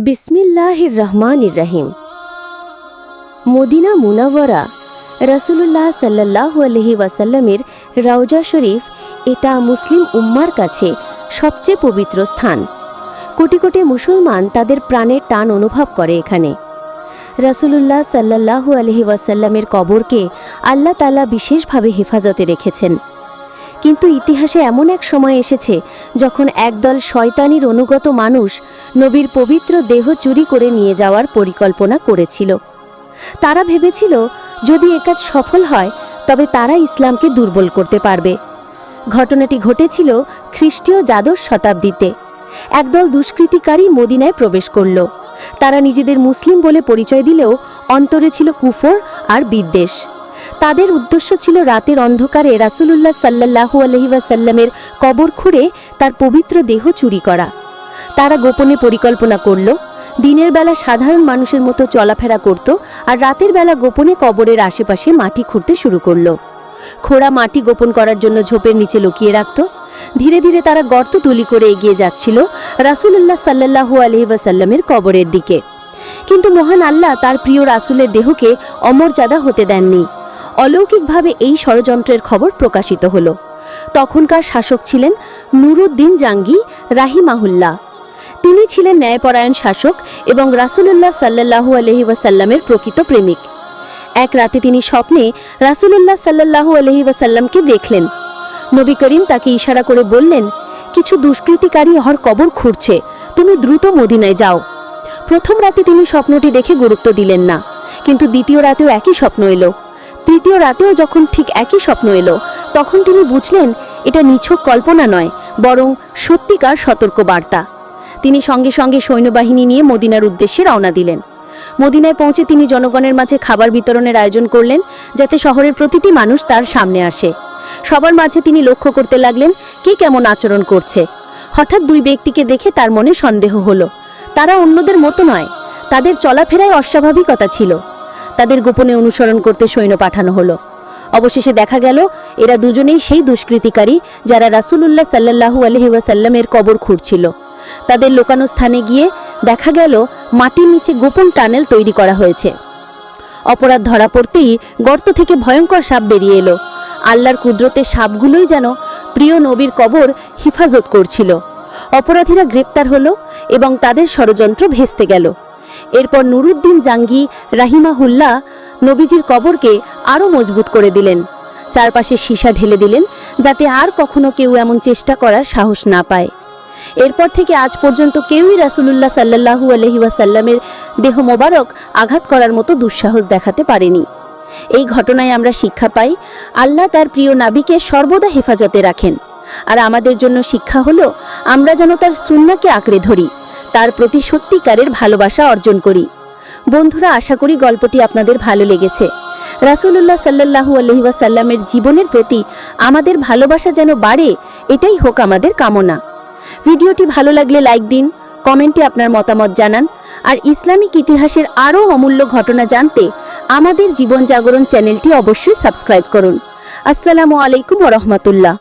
বিসমিল্লাহির রহমানির রহিম। মদিনা মুনাওয়ারা, রসুলুল্লাহ সাল্লাহ আলহি ওয়াসাল্লামের রওজা শরীফ এটা মুসলিম উম্মার কাছে সবচেয়ে পবিত্র স্থান। কোটি কোটি মুসলমান তাদের প্রাণের টান অনুভব করে এখানে। রসুলুল্লাহ সাল্লাহ আলহি ওয়াসাল্লামের কবরকে আল্লাহ তালা বিশেষভাবে হেফাজতে রেখেছেন। কিন্তু ইতিহাসে এমন এক সময় এসেছে যখন একদল শয়তানির অনুগত মানুষ নবীর পবিত্র দেহ চুরি করে নিয়ে যাওয়ার পরিকল্পনা করেছিল। তারা ভেবেছিল, যদি একাজ সফল হয়, তবে তারা ইসলামকে দুর্বল করতে পারবে। ঘটনাটি ঘটেছিল খ্রিস্টীয় দ্বাদশ শতাব্দীতে। একদল দুষ্কৃতিকারী মদিনায় প্রবেশ করল। তারা নিজেদের মুসলিম বলে পরিচয় দিলেও অন্তরে ছিল কুফর আর বিদ্বেষ। তাদের উদ্দেশ্য ছিল রাতের অন্ধকারে রাসুলুল্লাহ সাল্লাহু আলহিবাসাল্লামের কবর খুঁড়ে তার পবিত্র দেহ চুরি করা। তারা গোপনে পরিকল্পনা করল, দিনের বেলা সাধারণ মানুষের মতো চলাফেরা করত আর রাতের বেলা গোপনে কবরের আশেপাশে মাটি খুঁড়তে শুরু করল। খোঁড়া মাটি গোপন করার জন্য ঝোপের নিচে লুকিয়ে রাখত। ধীরে ধীরে তারা গর্ত তুলি করে এগিয়ে যাচ্ছিল রাসুলুল্লাহ সাল্লাহু আলহিবাসাল্লামের কবরের দিকে। কিন্তু মহান আল্লাহ তার প্রিয় রাসুলের দেহকে অমর্যাদা হতে দেননি। অলৌকিকভাবে এই ষড়যন্ত্রের খবর প্রকাশিত হল। তখনকার শাসক ছিলেন নুরুদ্দিন জাঙ্গি রাহিমাহুল্লাহ। তিনি ছিলেন ন্যায়পরায়ণ শাসক এবং রাসুলুল্লাহ সাল্লাহু আলহি ওয়াসাল্লামের প্রকৃত প্রেমিক। এক রাতে তিনি স্বপ্নে রাসুলুল্লাহ সাল্লাহু আলহি ওয়াসাল্লামকে দেখলেন। নবী করিম তাকে ইশারা করে বললেন, কিছু দুষ্কৃতিকারী হর কবর খুঁড়ছে, তুমি দ্রুত মদিনায় যাও। প্রথম রাতে তিনি স্বপ্নটি দেখে গুরুত্ব দিলেন না, কিন্তু দ্বিতীয় রাতেও একই স্বপ্ন এলো। তৃতীয় রাতেও যখন ঠিক একই স্বপ্ন এলো, তখন তিনি বুঝলেন এটা নিছক কল্পনা নয়, বরং সত্যিকার সতর্ক বার্তা তিনি সঙ্গে সঙ্গে সৈন্যবাহিনী নিয়ে মদিনার উদ্দেশ্যে রওনা দিলেন। মদিনায় পৌঁছে তিনি জনগণের মাঝে খাবার বিতরণের আয়োজন করলেন, যাতে শহরের প্রতিটি মানুষ তার সামনে আসে। সবার মাঝে তিনি লক্ষ্য করতে লাগলেন, কে কেমন আচরণ করছে। হঠাৎ দুই ব্যক্তিকে দেখে তার মনে সন্দেহ হলো। তারা অন্যদের মতো নয়, তাদের চলাফেরায় অস্বাভাবিকতা ছিল। তাদের গোপনে অনুসরণ করতে সৈন্য পাঠানো হলো। অবশেষে দেখা গেল, এরা দুজনেই সেই দুষ্কৃতিকারী যারা রাসূলুল্লাহ সাল্লাহু আলহিউসাল্লামের কবর খুঁড়ছিল। তাদের লোকানো স্থানে গিয়ে দেখা গেল, মাটির নিচে গোপন টানেল তৈরি করা হয়েছে। অপরাধ ধরা পড়তেই গর্ত থেকে ভয়ঙ্কর সাপ বেরিয়ে এলো। আল্লাহর কুদরতে সাপগুলোই যেন প্রিয় নবীর কবর হিফাজত করছিল। অপরাধীরা গ্রেপ্তার হলো এবং তাদের ষড়যন্ত্র ভেস্তে গেল। এরপর নুরুদ্দিন জাঙ্গি, রাহিমাহুল্লাহ নবীজির কবরকে আরও মজবুত করে দিলেন। চারপাশে সীসা ঢেলে দিলেন যাতে আর কখনো কেউ এমন চেষ্টা করার সাহস না পায়। এরপর থেকে আজ পর্যন্ত কেউই রাসুলুল্লাহ সাল্লাহু আলহিউসাল্লামের দেহ মোবারক আঘাত করার মতো দুঃসাহস দেখাতে পারেনি। এই ঘটনায় আমরা শিক্ষা পাই, আল্লাহ তার প্রিয় নাবিকে সর্বদা হেফাজতে রাখেন। আর আমাদের জন্য শিক্ষা হলো, আমরা যেন তার সুন্নাকে আঁকড়ে ধরি। তার প্রতি সত্যিকারের ভালোবাসা অর্জন করি। বন্ধুরা, আশা করি গল্পটি আপনাদের ভালো লেগেছে। রাসুলুল্লাহ সাল্লাহু আলহিউসাল্লামের জীবনের প্রতি আমাদের ভালোবাসা যেন বাড়ে, এটাই হোক আমাদের কামনা। ভিডিওটি ভালো লাগলে লাইক দিন, কমেন্টে আপনার মতামত জানান, আর ইসলামিক ইতিহাসের আরও অমূল্য ঘটনা জানতে আমাদের জীবন জাগরণ চ্যানেলটি অবশ্যই সাবস্ক্রাইব করুন। আসসালামু আলাইকুম রহমতুল্লাহ।